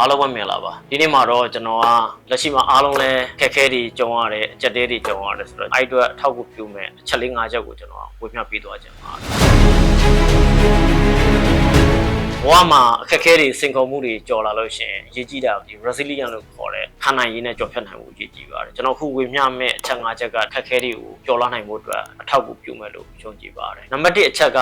အားလုံးပဲမြင်လာပါဒီနေ့မှာတော့ကျွန်တော်ကလက်ရှိမှာအားလုံးလဲခက်ခဲတွေကြုံရတယ်အကြက်တဲတွေကြုံရတယ်ဆိုတော့အဲ့အတွက်အထောက်အကူပြုမယ်အချက်လေး၅ချက်ကိုကျွန်တော်ဝေမျှပေးသွားခြင်းပါတယ်ဘဝမှာအခက်အခဲတွေစင်ကုန်မှုတွေကြော်လာလို့ရှိရင်အရေးကြီးတာဒီ resilient လို့ခေါ်တဲ့ခံနိုင်ရင်းနဲ့ကြော်ဖြတ်နိုင်မှုအရေးကြီးပါတယ်ကျွန်တော်ခုဝေမျှမဲ့အချက်၅ချက်ကအခက်အခဲတွေကိုကြော်လာနိုင်ဖို့အတွက်အထောက်အကူပြုမယ်လို့ယုံကြည်ပါတယ်နံပါတ်1အချက်က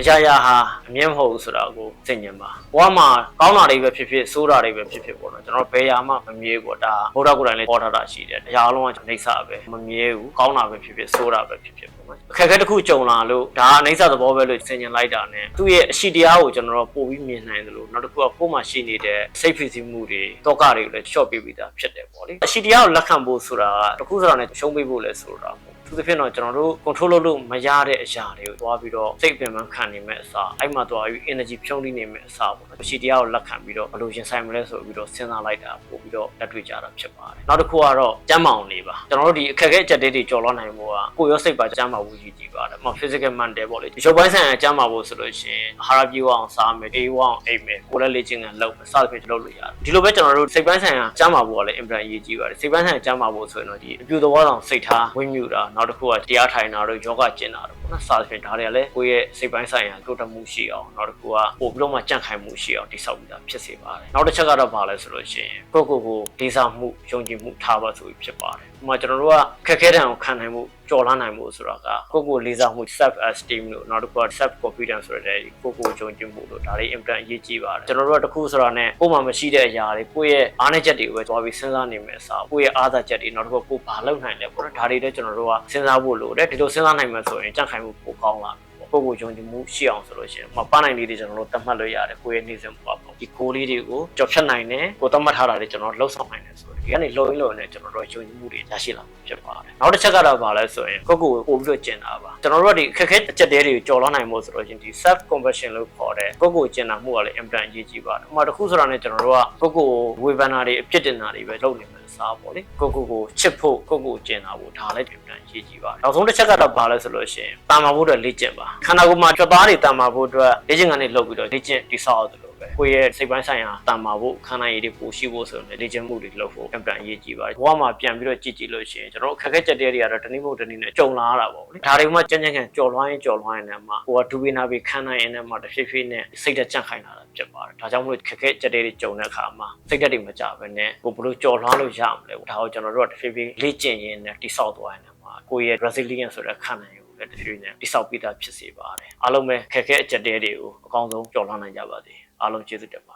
အရာရာဟာအမြင်မဟုတ်ဘူးဆိုတာကိုသိဉင်ပါဘဝမှာကောင်းတာတွေပဲဖြစ်ဖြစ်ဆိုးတာတွေပဲဖြစ်ဖြစ်ပေါ့နော်ကျွန်တော်ဘယ်ရာမှမမြဲဘူးဒါဘုရားကိုယ်တိုင်လည်းဟောထားတာရှိတယ်တရားအလုံးကအိဋ္ဌပဲမမြဲဘူးကောင်းတာပဲဖြစ်ဖြစ်ဆိုးတာပဲဖြစ်ဖြစ်ပေါ့နော်အခက်အခဲတစ်ခုကြုံလာလို့ဒါအိဋ္ဌသဘောပဲလို့သိဉင်လိုက်တာ ਨੇ သူ့ရဲ့အရှိတရားကိုကျွန်တော်တို့ပို့ပြီးမြင်နိုင်တယ်လို့နောက်တစ်ခုကကိုယ်မှာရှိနေတဲ့စိတ်ဖိစီးမှုတွေတောကတွေကိုလည်းရှော့ပေးပြီးသားဖြစ်တယ်ပေါ့လေအရှိတရားကိုလက်ခံဖို့ဆိုတာကတစ်ခုဆိုတာ ਨੇ ရှုံးပေးဖို့လဲဆိုတာပေါ့ သူသဖြင့်တော့ကျွန်တော်တို့ control လုပ်လို့မရတဲ့အရာတွေကိုသွားပြီးတော့စိတ်ပင်ပန်းခံနေမဲ့အစားအဲ့မှာသွားပြီး energy ဖြုံးနေနေမဲ့အစားပေါ့နော်ရှိတရားကိုလက်ခံပြီးတော့ဘယ်လိုရင်ဆိုင်မလဲဆိုပြီးတော့စဉ်းစားလိုက်တာပို့ပြီးတော့လက်တွေ့ကြတာဖြစ်ပါတယ်နောက်တစ်ခုကတော့ကျမ်းမာအောင်နေပါကျွန်တော်တို့ဒီအခက်အခဲအကျက်တွေကျော်လွှားနိုင်ဖို့ကကိုယ်ရောစိတ်ပါကျမ်းမာဖို့ရည်ကြည်ပါတယ်မ physical mental ပေါ့လေဒီရုပ်ပိုင်းဆိုင်ရာကျမ်းမာဖို့ဆိုလို့ရှိရင်အာဟာရပြည့်ဝအောင်စားမယ်အေးဝအောင်အိပ်မယ်ကိုယ်လည်းလေ့ကျင့်ခန်းလုပ်မယ်စသဖြင့်လုပ်လို့ရတယ်ဒီလိုပဲကျွန်တော်တို့စိတ်ပိုင်းဆိုင်ရာကျမ်းမာဖို့ကလည်း important အရေးကြီးပါတယ်စိတ်ပိုင်းဆိုင်ရာကျမ်းမာဖို့ဆိုရင်တော့ဒီအပြူသဘောဆောင်စိတ်ထားဝိမြူတာနောက်တစ်ခုကတရားထိုင်တာတို့ယောဂကျင့်တာတို့ပေါ့နော်စသဖြင့်ဒါတွေကလည်းကိုယ့်ရဲ့စိတ်ပိုင်းဆိုင်ရာတိုးတက်မှုရှိအောင်နောက်တစ်ခုကပို့ပြီးတော့မှကြန့်ခိုင်မှုရှိအောင်တိဆောက်ပြီးသားဖြစ်စေပါတယ်နောက်တစ်ချက်ကတော့ဘာလဲဆိုလို့ရှိရင်ကိုယ့်ကိုယ်ကိုလေးစားမှုယုံကြည်မှုထားပါဆိုပြီးဖြစ်ပါတယ်ဥပမာကျွန်တော်တို့ကခက်ခဲတဲ့အောင်ခံနိုင်မှု ကြော်လာနိုင်မှုဆိုတာကကိုယ့်ကိုယ်လေးစားမှု self esteem လို့နောက်တစ်ခုက self confidence ဆိုတဲ့ကိုယ့်ကိုယ်ယုံကြည်မှုလို့ဒါတွေ important အရေးကြီးပါတယ်ကျွန်တော်တို့ကတစ်ခုဆိုတာနဲ့ကိုယ်မှမရှိတဲ့အရာတွေကိုယ့်ရဲ့အားနည်းချက်တွေကိုပဲသွားပြီးစဉ်းစားနေမယ်အစားကိုယ့်ရဲ့အားသာချက်တွေနောက်တစ်ခုကကိုယ်ဘာလုပ်နိုင်လဲပေါ့နော်ဒါတွေလည်းကျွန်တော်တို့ကစဉ်းစားဖို့လိုတယ်ဒီလိုစဉ်းစားနိုင်မှဆိုရင်ကြန့်ခိုင်မှုပိုကောင်းလာမယ်ကိုယ့်ကိုယ်ယုံကြည်မှုရှိအောင်ဆိုလို့ရှိရင်မပန်းနိုင်လေးတွေကျွန်တော်တို့တတ်မှတ်လို့ရတယ်ကိုယ့်ရဲ့နေ့စဉ်ဘဝပေါ့ဒီကိုယ်လေးတွေကိုကြော်ဖြတ်နိုင်တယ်ကိုယ်တတ်မှတ်ထားတာတွေကျွန်တော်လှုပ်ဆောင်နိုင်တယ်ဆိုတော့ ဒီကနေလုံရင်းလုံနေကျွန်တော်တို့ယုံကြည်မှုတွေရရှိလာမှာဖြစ်ပါတယ်နောက်တစ်ချက်ကတော့ဘာလဲဆိုရင်ကိုယ့်ကိုယ်ကိုပို့ပြီးတော့ကျင်တာပါကျွန်တော်တို့ကဒီခက်ခဲအချက်တဲတွေကိုကြော်လွှားနိုင်ဖို့ဆိုတော့ရှင်ဒီ self compassion လို့ခေါ်တဲ့ကိုယ့်ကိုယ်ကျင်တာမှုကလည်း important အရေးကြီးပါတယ်ဥပမာတစ်ခုဆိုတာနဲ့ကျွန်တော်တို့ကကိုယ့်ကိုယ်ဝေဖန်တာတွေအပြစ်တင်တာတွေပဲလုပ်နေမယ်စားပေါ့လေကိုကိုကိုချစ်ဖို့ကိုကိုကျင်တာဖို့ဒါလည်းပြန်ရေးကြည့်ပါနောက်ဆုံးတစ်ချက်ကတော့ဘာလဲဆိုလို့ရှိရင်တာမာဖို့အတွက်လေ့ကျင့်ပါခန္ဓာကိုယ်မှာကြွသားတွေတာမာဖို့အတွက်လေ့ကျင့်ကနေလုပ်ပြီးတော့လေ့ကျင့်တိဆောက်ရတယ်လို့ပဲ ကိုယ့်ရဲ့စိတ်ပိုင်းဆိုင်ရာတာမာဖို့ခန္ဓာရည်တွေပိုရှိဖို့ဆိုရင်လေ့ကျင့်မှုတွေလုပ်ဖို့ပြန်ရေးကြည့်ပါဘဝမှာပြန်ပြီးတော့ကြည့်ကြည့်လို့ရှိရင်ကျွန်တော်အခက်အခဲကြက်တဲတွေကတော့တနည်းမဟုတ်တနည်းနဲ့ကြုံလာရတာပေါ့လေဒါတွေမှကြမ်းကြမ်းကန်ကြော်လွှားရင်ကြော်လွှားရင်လည်းမှဟိုကဒူဝေနာပြီးခန္ဓာရင်လည်းမှတစ်ဖြည်းဖြည်းနဲ့စိတ်သက်ကြန့်ခိုင်လာတာဖြစ်ပါတယ်ဒါကြောင့်မို့လို့ခက်ခဲကြက်တဲတွေကြုံတဲ့အခါမှာစိတ်သက်တွေမကြဘဲနဲ့ကိုဘလို့ကြော်လွှားလို့ရမလဲဒါကိုကျွန်တော်တို့ကတစ်ဖြည်းဖြည်းလေ့ကျင့်ရင်းနဲ့တိဆောက်သွားရင်လည်းမှာကိုယ့်ရဲ့ resilient ဆိုတဲ့ခန္ဓာရည်ကိုလည်းတစ်ဖြည်းဖြည်းနဲ့တိဆောက်ပြီးသားဖြစ်စေပါတယ်အားလုံးပဲခက်ခဲအကြက်တဲတွေကိုအကောင်းဆုံးကြော်လွှားနိုင်ကြပါစေ အားလုံးကျေးဇူးတင်ပါတယ်